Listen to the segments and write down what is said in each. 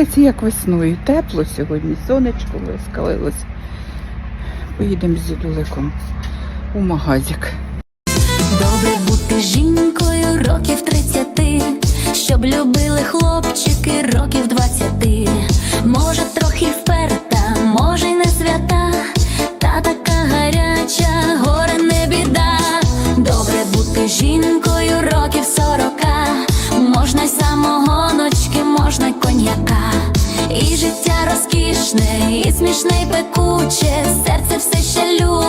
вулиці як весною. Тепло сьогодні, сонечко вискалилось. Поїдемо з дідуликом у магазик. Добре бути жінкою років 30, щоб любили хлопчики років 20. Розкішне, і смішне, і пекуче, серце все ще любить,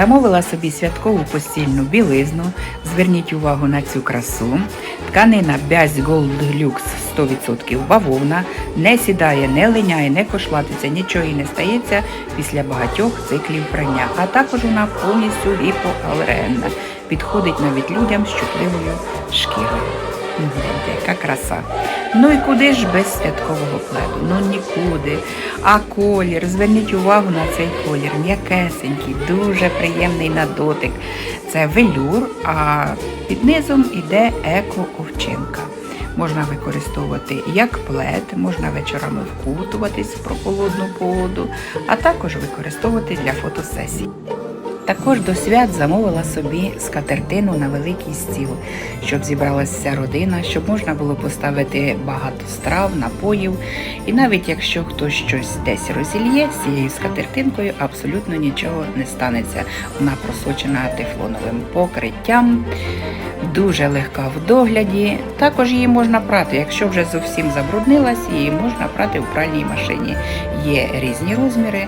Замовила собі святкову постільну білизну. Зверніть увагу на цю красу. Тканина Бязь Gold Lux 100% бавовна, не сідає, не линяє, не кошлатиться, нічого і не стається після багатьох циклів прання. А також вона повністю гіпоалергенна. Підходить навіть людям з чутливою шкірою. Гляньте, яка краса. Ну і куди ж без святкового пледу? Ну нікуди. А колір, зверніть увагу на цей колір. М'якесенький, дуже приємний на дотик. Це велюр, а під низом іде еко-овчинка. Можна використовувати як плед, можна вечорами вкутуватись в прохолодну погоду, а також використовувати для фотосесій. Також до свят замовила собі скатертину на великий стіл, щоб зібралася вся родина, щоб можна було поставити багато страв, напоїв. І навіть якщо хтось щось десь розільє, з цією скатертинкою абсолютно нічого не станеться. Вона просочена тефлоновим покриттям, дуже легка в догляді. Також її можна прати. Якщо вже зовсім забруднилась, її можна прати в пральній машині. Є різні розміри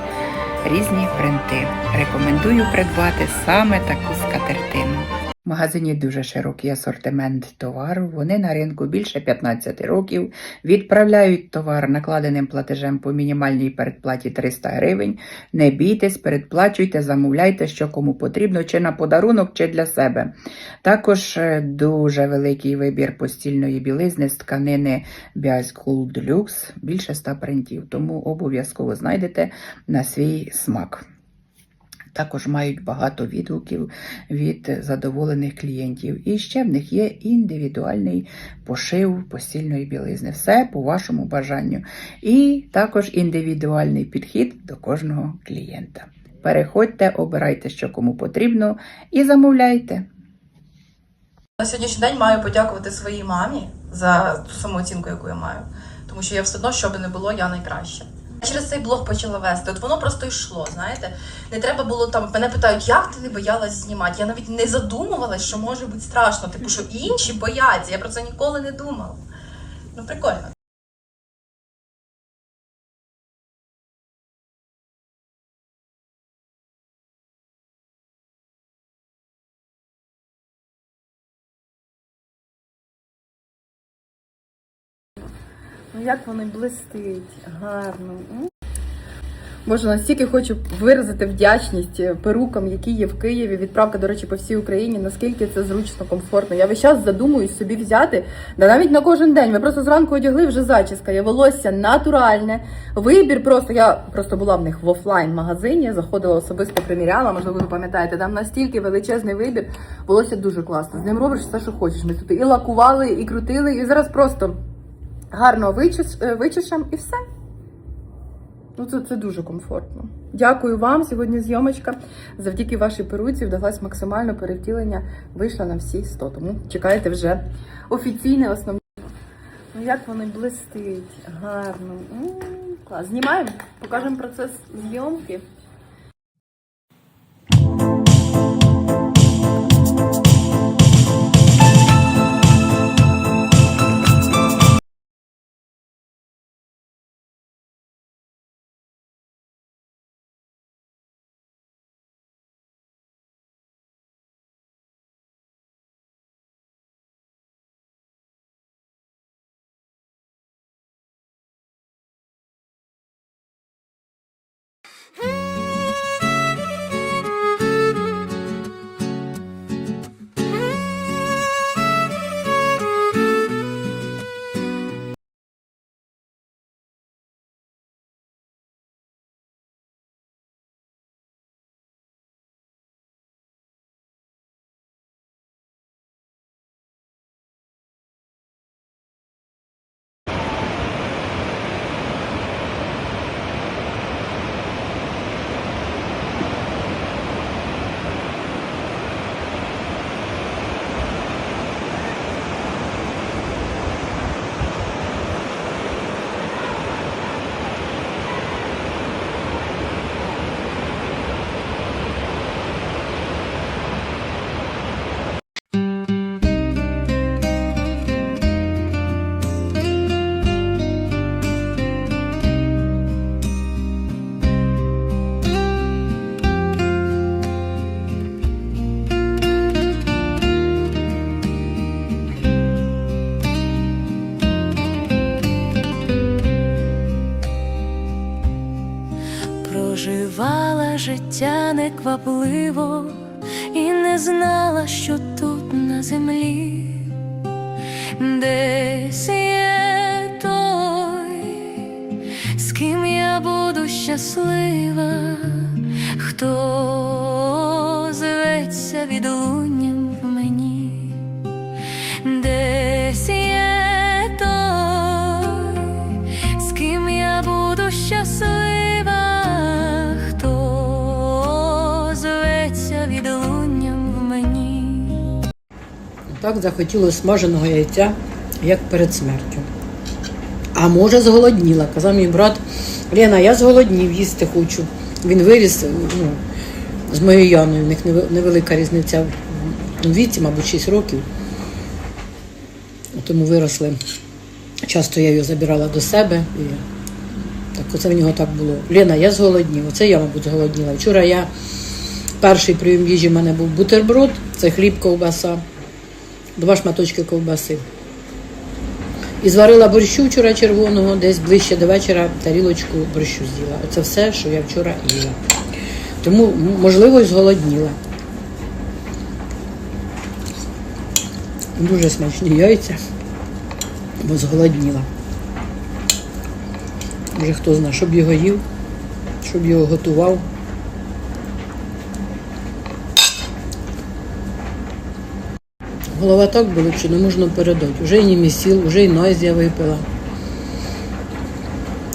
різні принти. Рекомендую придбати саме таку скатертину. В магазині дуже широкий асортимент товару. Вони на ринку більше 15 років. Відправляють товар накладеним платежем по мінімальній передплаті 300 гривень. Не бійтесь, передплачуйте, замовляйте, що кому потрібно, чи на подарунок, чи для себе. Також е, дуже великий вибір постільної білизни з тканини Bias Gold Deluxe, більше 100 принтів, тому обов'язково знайдете на свій смак. Також мають багато відгуків від задоволених клієнтів. І ще в них є індивідуальний пошив постільної білизни. Все по вашому бажанню. І також індивідуальний підхід до кожного клієнта. Переходьте, обирайте, що кому потрібно, і замовляйте. На сьогоднішній день маю подякувати своїй мамі за ту самооцінку, яку я маю. Тому що я все одно, що би не було, я найкраща. Через цей блог почала вести. От воно просто йшло. Знаєте, не треба було там. Мене питають, як ти не боялась знімати. Я навіть не задумувалась, що може бути страшно. Типу, що інші бояться. Я про це ніколи не думала. Ну, прикольно. Ну як воно блистить, гарно. Боже, настільки хочу виразити вдячність перукам, які є в Києві. Відправка, до речі, по всій Україні. Наскільки це зручно, комфортно. Я весь час задумуюсь собі взяти, да навіть на кожен день. Ви просто зранку одягли вже зачіска. Є волосся натуральне. Вибір просто я просто була в них в офлайн магазині, заходила особисто приміряла. Можливо, ви пам'ятаєте, там настільки величезний вибір. Волосся дуже класно. З ним робиш все, що хочеш. Ми тут і лакували, і крутили, і зараз просто гарно вичес, е, і все. Ну, це, це дуже комфортно. Дякую вам. Сьогодні зйомочка. Завдяки вашій перуці вдалась максимально перевтілення. Вийшла на всі 100. Тому чекайте вже офіційне основне. Ну як воно блистить, гарно. М, Клас. Знімаємо, покажемо процес зйомки. Життя неквапливо і не знала, що тут на землі. Десь є той, з ким я буду щаслива, хто зветься відлунням в Так захотілося смаженого яйця, як перед смертю. А може, зголодніла. Казав мій брат, Лена, я зголоднів, їсти хочу. Він виріс ну, з моєю Яною, в них невелика різниця в віці, мабуть, 6 років. Тому виросли. Часто я його забирала до себе. І так, оце в нього так було. Лена, я зголоднів. Оце я, мабуть, зголодніла. Вчора я перший прийом їжі в мене був бутерброд, це хліб, ковбаса два шматочки ковбаси. І зварила борщу вчора червоного, десь ближче до вечора тарілочку борщу з'їла. Оце все, що я вчора їла. Тому, можливо, і зголодніла. Дуже смачні яйця, бо зголодніла. Вже хто знає, щоб його їв, щоб його готував. Голова так болить, що не можна передати. Уже і німісіл, вже і нойзія випила.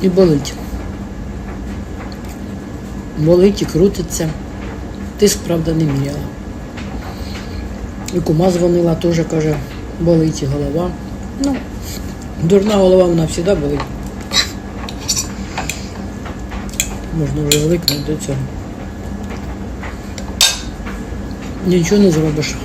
І болить. Болить і крутиться. Тиск, правда, не міряла. І кума дзвонила, теж каже, болить і голова. Ну, дурна голова вона завжди болить. Можна вже звикнути до цього. Нічого не зробиш.